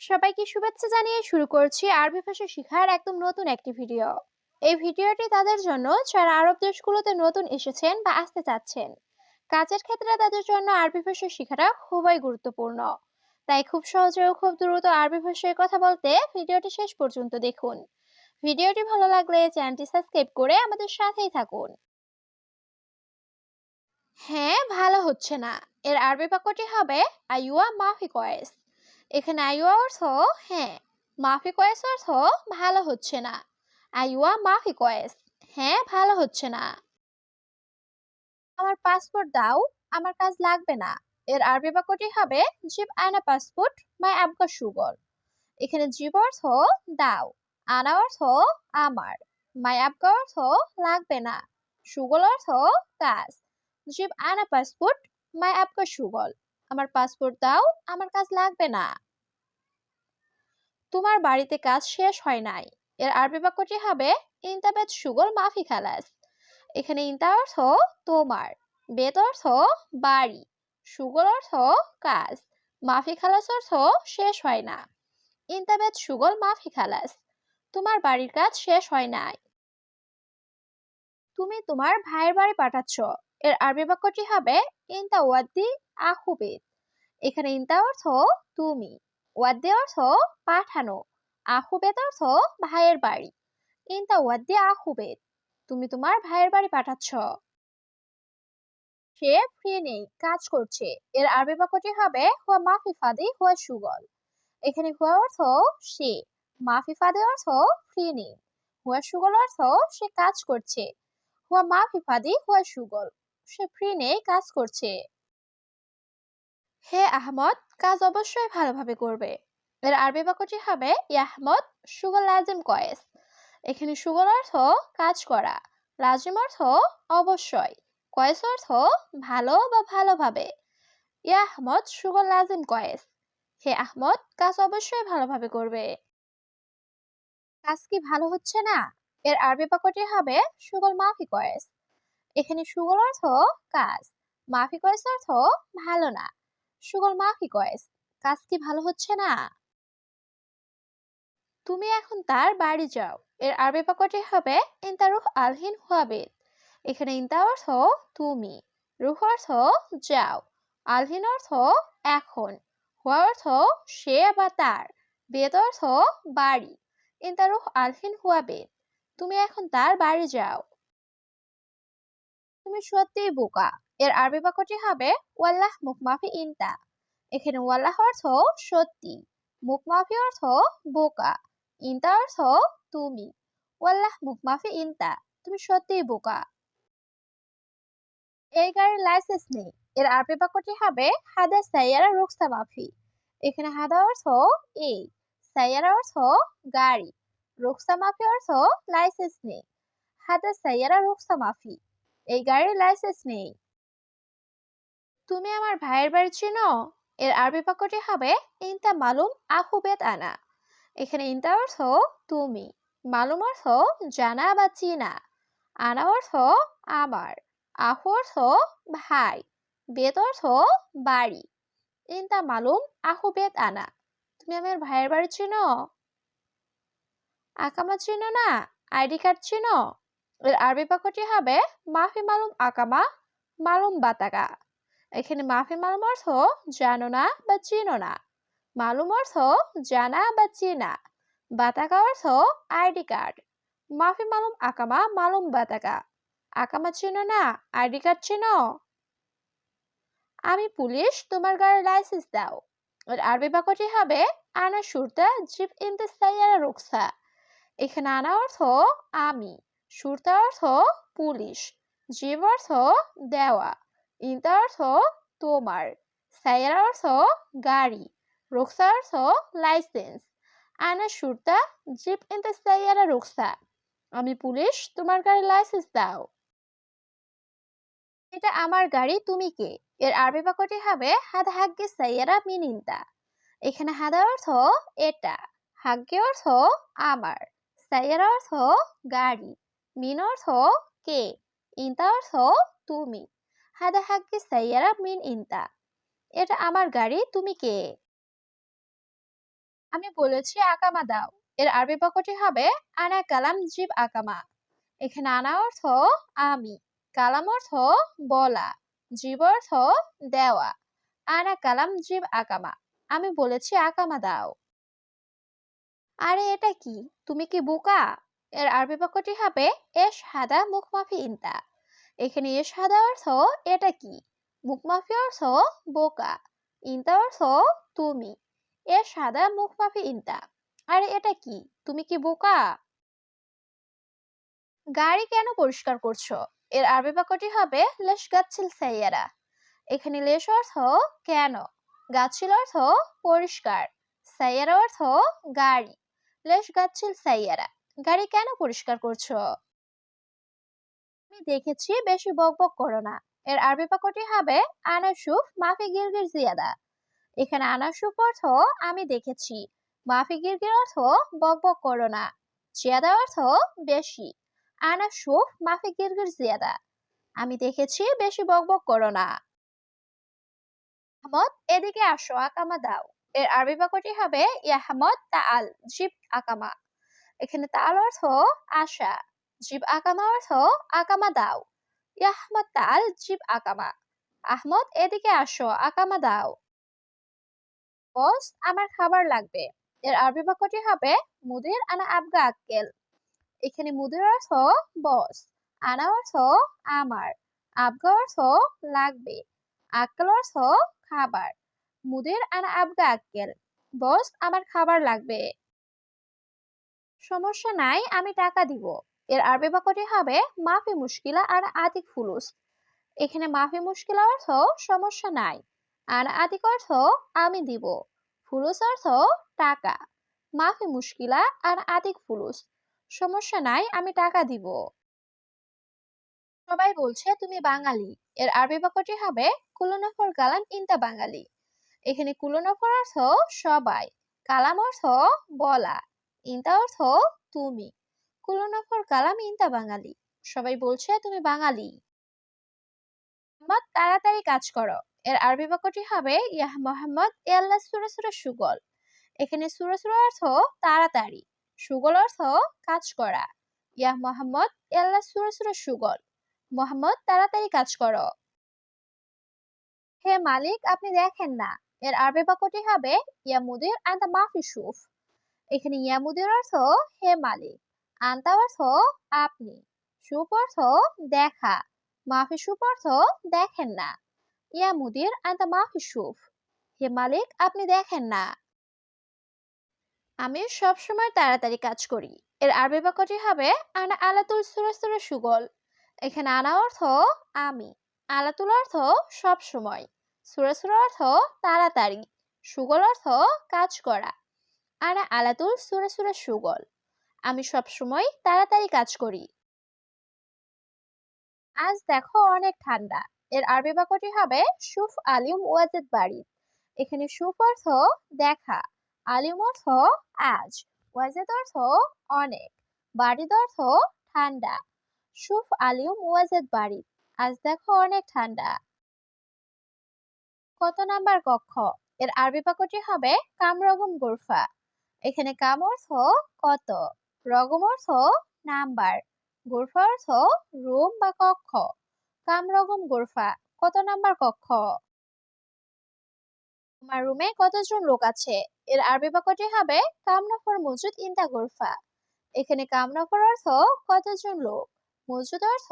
সবাইকে শুভেচ্ছা জানিয়ে শুরু করছি আরবি ভাষা শেখার একদম নতুন একটি ভিডিও। এই ভিডিওটি তাদের জন্য যারা আরব দেশগুলোতে নতুন এসেছেন বা আসতে চাচ্ছেন, কাজের ক্ষেত্রে তাদের জন্য আরবি ভাষা শেখাটা খুবই গুরুত্বপূর্ণ। তাই খুব সহজে ও খুব দ্রুত আরবি ভাষায় কথা বলতে ভিডিওটি শেষ পর্যন্ত দেখুন। ভিডিওটি ভালো লাগলে চ্যানেলটি সাবস্ক্রাইব করে আমাদের সাথেই থাকুন। হ্যাঁ ভালো হচ্ছে না। এর আরবি বাক্যটি হবে আইওয়া মাফি কয়েস এখানে আইওয়া অর্থ হ্যাঁ মাফি কয়েস অর্থ ভালো হচ্ছে না। আইওয়া মাফি কয়েস হ্যাঁ ভালো হচ্ছে না। আমার পাসপোর্ট দাও, আমার কাজ লাগবে না। এর আরবি বাক্যটি হবে, জিব আয়না পাসপোর্ট, মাই আবগা সুগল এখানে জিব অর্থ, দাও। আনা অর্থ, আমার। মাই আবগা অর্থ, লাগবে না। সুগল অর্থ, কাজ। জিব আনা পাসপোর্ট, মাই আবগা সুগল। আমার পাসপোর্ট দাও, আমার কাজ লাগবে না। তোমার বাড়িতে কাজ শেষ হয় নাই। এর আরবি বাক্যটি হবে ইন্তাবেদ সুগল মাফি খালাস। এখানে ইন্তা অর্থ তোমার বেত অর্থ বাড়ি, সুগল অর্থ কাজ, মাফি খালাস অর্থ শেষ হয় না। ইন্তাবেদ সুগল মাফি খালাস। তোমার বাড়ির কাজ শেষ হয় নাই। তুমি তোমার ভাইয়ের বাড়ি পাঠাচ্ছ। এর আরবি বাক্যটি হবে, ইন্তা ওয়াদ্দি আহুবিদ এখানে ইন্তা অর্থ তুমি। ওয়াদ্দি অর্থ পাঠানো। আহুবেদ অর্থ ভাইয়ের বাড়ি। ওয়াদ্দি আহুবেদ। তুমি তোমার ভাইয়ের বাড়ি পাঠাচ্ছ। সে ফ্রি নেই, কাজ করছে। এর আরবি বাক্যটি হবে, হুয়া মাফি ফাদি, হুয়া সুগল। এখানে হুয়া অর্থ সে, মাফি ফাদি অর্থ ফ্রি নেই। হুয়া সুগল অর্থ সে কাজ করছে। হুয়া মাফি ফাদি, হুয়া সুগল। সে ফ্রি নেই, কাজ করছে। হে আহমদ, কাজ অবশ্যই ভালোভাবে করবে। এর আরবি বাক্যটি হবে ইয়াহমদ সুগল লাজিম কয়েস। এখানে সুগল অর্থ কাজ করা, লাজিম অর্থ অবশ্যই, কয়েস অর্থ ভালো বা ভালোভাবে। ইয়া আহমদ সুগল লাজিম কয়েস। হে আহমদ, কাজ অবশ্যই ভালোভাবে করবে। কাজ কি ভালো হচ্ছে না? এর আরবি বাক্যটি হবে সুগল মাফি কয়েস। এখানে সুগল অর্থ কাজ, মাফি কয়েস অর্থ ভালো না। সুগল মা কি কয়েস, কাজ কি ভালো হচ্ছে না? তুমি এখন তার বাড়ি যাও, এর আরবি বাক্যটি হবে ইন্তারুহ আলহিন হুয়াবিদ এখানে ইন্তা অর্থ তুমি রুহ অর্থ যাও আলহিন অর্থ এখন হুয়া অর্থ সে বা তার বেদ অর্থ বাড়ি ইন্তারুহ আলহিন হুয়াবিদ তুমি এখন তার বাড়ি যাও তুমি সত্যিই বোকা এর আরবি বাক্যটি হবে, ওয়াল্লাহ মুখমাফি ইন্তা। এখানে ওয়াল্লাহ অর্থ সত্যি মুখমাফি অর্থ বোকা, ইন্তা অর্থ তুমি। ওয়াল্লাহ মুখমাফি ইন্তা, তুমি সত্যিই বোকা। এই গাড়ির লাইসেন্স নেই। এর আরবি বাক্যটি হবে, হাদা সাইয়ারা রুকসা মাফি। এখানে হাদা অর্থ এই, সাইয়ারা অর্থ গাড়ি রুকসা মাফি অর্থ লাইসেন্স নেই, হাদা সাইয়ারা রুকসা মাফি। এই গাড়ির লাইসেন্স নেই। তুমি আমার ভাইয়ের বাড়ি চিনো? এর আরবি বাক্যটি হবে, ইন্তা মালুম আহুবেদ আনা। এখানে ইন্তা অর্থ, তুমি। মালুম অর্থ, জানা বা চিনা। আনা অর্থ, আমার। আহু অর্থ, ভাই। বেদ অর্থ, বাড়ি। ইন্তা মালুম আহু বেদ আনা। তুমি আমার ভাইয়ের বাড়ি চিনো? আকামা চিনো না? আইডি কার্ড চিনো? এর আরবি বাক্যটি হবে, মাফি মালুম আকামা, মালুম বাতাকা এখানে মাফি মালুম অর্থ জানো না বা চিনো না। মালুম অর্থ জানা বা চেনা। বাতাকা অর্থ আইডি কার্ড। মাফি মালুম আকামা, মালুম বাতাকা। আকামা চিনো না আইডি কার্ড চিনো? আমি পুলিশ, তোমার গাড়ির লাইসেন্স দাও। আর আরবি বাক্যটি হবে, আনা সুরতা জিপ ইনতে সাইয়ারা রুকসা। এখানে আনা অর্থ আমি, সুরতা অর্থ পুলিশ জীব অর্থ দেওয়া। ইন্তা অর্থ তোমার। সাইয়ারা অর্থ গাড়ি। রুকসা অর্থ লাইসেন্স। আনা সুরতা, জিপ ইনতে সাইয়ারা রুকসা। আমি পুলিশ, তোমার গাড়ির লাইসেন্স দাও। এটা আমার গাড়ি, তুমি কে? এর আরবি বাক্যটি হবে, হাদা হাগ্গে সাইয়ারা মিনিন্তা এখানে হাদা অর্থ, এটা। হাগ্গে অর্থ, আমার। সাইয়ারা অর্থ, গাড়ি। মিন অর্থ, কে? ইন্তা অর্থ, তুমি। হাদা হাগ্গে সাইয়ারা মিন ইন্তা। এটা আমার গাড়ি, তুমি কে? আমি বলেছি, আকামা দাও। এর আরবি বাক্যটি হবে, আনা কালাম জিব আকামা। এখানে আনা অর্থ, আমি। কালাম অর্থ, বলা। জীব অর্থ, দেওয়া। আনা কালাম জিব আকামা। আমি বলেছি, আকামা দাও। আরে, এটা কি? তুমি কি বোকা? এর আরবি বাক্যটি হবে এস হাদা মুখমাফি ইন্তা। এখানে এস হাদা অর্থ এটা কি? মুখমাফি অর্থ বোকা। ইন্তা অর্থ তুমি। এর সাদা মুখমাফি ইন্তা। আরে এটা কি? তুমি কি বোকা? গাড়ি কেন পরিষ্কার করছ? এর আরবি বাক্যটি হবে লেশ গাচ্ছিল সাইয়ারা। এখানে লেশ অর্থ কেন? গাছিল অর্থ পরিষ্কার। সাইয়ারা অর্থ গাড়ি। লেশ গাচ্ছিল সাইয়ারা। গাড়ি কেন পরিষ্কার করছ? আমি দেখেছি বেশি বকবক করো না। এর আরবি বাক্যটি হবে আনাসুফ মাফি গিরগির জিয়াদা। এখানে আনাসুফ অর্থ আমি দেখেছি, মাফি গিরগির অর্থ বকবক করো না, জিয়াদা অর্থ বেশি, আনাসুফ মাফি গিরগির জিয়াদা। আমি দেখেছি বেশি বকবক করো না। আহমদ, এদিকে আসো, আকামা দাও। এর আরবি বাক্যটি হবে ইয়াহমদ তাআল জিব আকামা। এখানে তাল অর্থ আশা। জিব আকামা অর্থ আকামা দাও। ইয়াহমদ তাল, জিব আকামা আহমদ, এদিকে আসো আকামা দাও। বস, আমার খাবার লাগবে। এর আরবি বাক্যটি হবে, মুদির আনা আবগা আক্কেল। এখানে মুদির অর্থ, বস। আনা অর্থ, আমার। আবগা অর্থ, লাগবে। আক্কেল অর্থ, খাবার। মুদির আনা আবগা আক্কেল। বস, আমার খাবার লাগবে। সমস্যা নাই, আমি টাকা দিব। এর আরবি বাক্যটি হবে মাফি মুশকিলা আর আতিক ফুলুস এখানে মাফি মুশকিলা অর্থ সমস্যা নাই, আর আতিক অর্থ আমি দিব ফুলুস অর্থ টাকা মাফি মুশকিলা আর আতিক ফুলুস সমস্যা নাই, আমি টাকা দিব সবাই বলছে, তুমি বাঙালি এর আরবি বাক্যটি হবে কুলনফর কালাম ইনতা বাঙালি এখানে কুলনফর অর্থ সবাই, কালাম অর্থ বলা, ইনতা অর্থ তুমি কুলনফর কালাম ইনতা বাঙালি। সবাই বলছে, তুমি বাঙালি। মোহাম্মদ, তাড়াতাড়ি কাজ করো। এর আরবি বাক্যটি হবে, ইয়াহ মোহাম্মদ, এ আল্লাহ সুরা সুরা সুগল। এখানে সুরা সুরা অর্থ তাড়াতাড়ি। সুগল অর্থ কাজ করা। ইয়াহ মোহাম্মদ, এ আল্লাহ সুরা সুরা সুগল। মোহাম্মদ, তাড়াতাড়ি কাজ করো। হে মালিক, আপনি দেখেন না। এর আরবি বাক্যটি হবে ইয়া মুদির আন্তা মাফি সুফ। এখানে ইয়া মুদির অর্থ, হে মালিক। আন্তা অর্থ আপনি। সুপ অর্থ দেখা। মাফি সুপ অর্থ দেখেন না। ইয়া মুদির আন্তা মাফি সুফ। হে মালিক, আপনি দেখেন না। আমি সব সময় তাড়াতাড়ি কাজ করি। এর আরবি বাক্যটি হবে, আনা আলাতুল সুরা সুরা সুগল। এখানে আনা অর্থ, আমি। আলাতুল অর্থ সব সময় সুরা সুরা অর্থ, তাড়াতাড়ি। সুগল অর্থ, কাজ করা। আনা আলাতুল সুরা সুরা সুগল। আমি সব সময় তাড়াতাড়ি কাজ করি। আজ দেখো অনেক ঠান্ডা। এর আরবি বাক্যটি হবে সুফ আলিম ওয়াজেদ বাড়ি এখানে সুফ অর্থ দেখা, আলিম অর্থ আজ, ওয়াজেদ অর্থ অনেক বাড়িদ অর্থ ঠান্ডা, সুফ আলিম ওয়াজেদ বাড়ি আজ দেখো অনেক ঠান্ডা। কত নাম্বার কক্ষ? এর আরবি বাক্যটি হবে কামরগম গোরফা। এখানে কাম অর্থ কত? রগম অর্থ নাম্বার, গোরফা অর্থ রুম বা কক্ষ। কামরগম গোরফা, কত নাম্বার কক্ষ? তোমার রুমে কতজন লোক আছে? এর আরবি বাক্যটি হবে কামনফর মজুদ ইনতা গোরফা। এখানে কামনফর অর্থ কতজন লোক? মজুদ অর্থ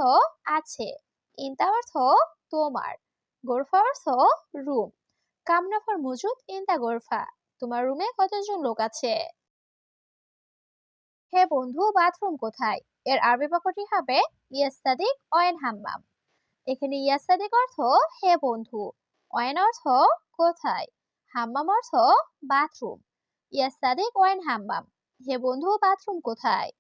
আছে ইনতা অর্থ তোমার, গোরফা অর্থ রুম। কামনফর মজুদ ইন দা গোরফা, তোমার রুমে কতজন লোক আছে? হে বন্ধু, বাথরুম কোথায়? এর আরবি বাক্যটি হবে ইয়াস্তাদিক অয়েন হাম্মাম। এখানে ইয়াস্তাদিক অর্থ হে বন্ধু, অয়েন অর্থ কোথায়? হাম্মাম অর্থ বাথরুম। ইয়াস্তাদিক অয়েন হাম্মাম, হে বন্ধু, বাথরুম কোথায়?